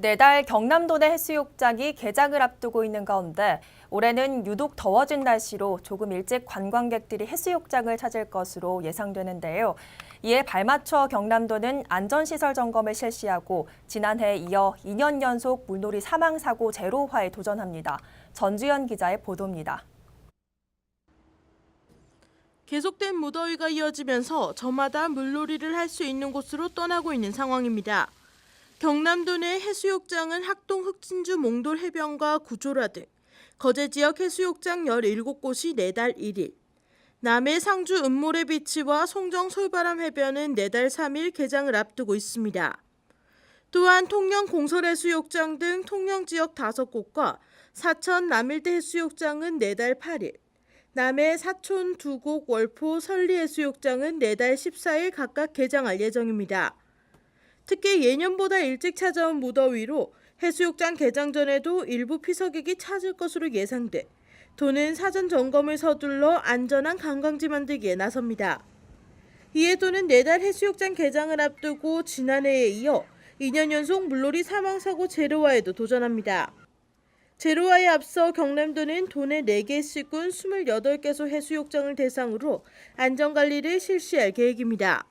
내달 경남도 내 해수욕장이 개장을 앞두고 있는 가운데 올해는 유독 더워진 날씨로 조금 일찍 관광객들이 해수욕장을 찾을 것으로 예상되는데요. 이에 발맞춰 경남도는 안전시설 점검을 실시하고 지난해에 이어 2년 연속 물놀이 사망 사고 제로화에 도전합니다. 전주현 기자의 보도입니다. 계속된 무더위가 이어지면서 저마다 물놀이를 할 수 있는 곳으로 떠나고 있는 상황입니다. 경남도 내 해수욕장은 학동 흑진주 몽돌 해변과 구조라 등 거제 지역 해수욕장 17곳이 내달 1일, 남해 상주 은모래 비치와 송정 솔바람 해변은 내달 3일 개장을 앞두고 있습니다. 또한 통영 공설해수욕장 등 통영 지역 5곳과 사천 남일대 해수욕장은 내달 8일, 남해 사촌 두곡 월포 설리해수욕장은 내달 14일 각각 개장할 예정입니다. 특히 예년보다 일찍 찾아온 무더위로 해수욕장 개장 전에도 일부 피서객이 찾을 것으로 예상돼 도는 사전 점검을 서둘러 안전한 관광지 만들기에 나섭니다. 이에 도는 내달 해수욕장 개장을 앞두고 지난해에 이어 2년 연속 물놀이 사망사고 제로화에도 도전합니다. 제로화에 앞서 경남도는 도내 4개 시군 28개소 해수욕장을 대상으로 안전관리를 실시할 계획입니다.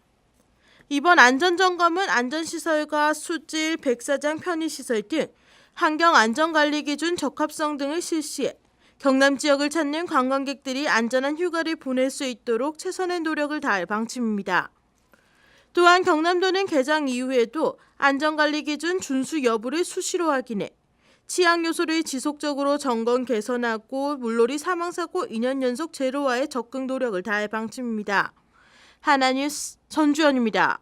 이번 안전점검은 안전시설과 수질, 백사장 편의시설 등 환경안전관리 기준 적합성 등을 실시해 경남 지역을 찾는 관광객들이 안전한 휴가를 보낼 수 있도록 최선의 노력을 다할 방침입니다. 또한 경남도는 개장 이후에도 안전관리 기준 준수 여부를 수시로 확인해 치안 요소를 지속적으로 점검 개선하고 물놀이 사망사고 2년 연속 제로화에 적극 노력을 다할 방침입니다. 하나뉴스 전주현입니다.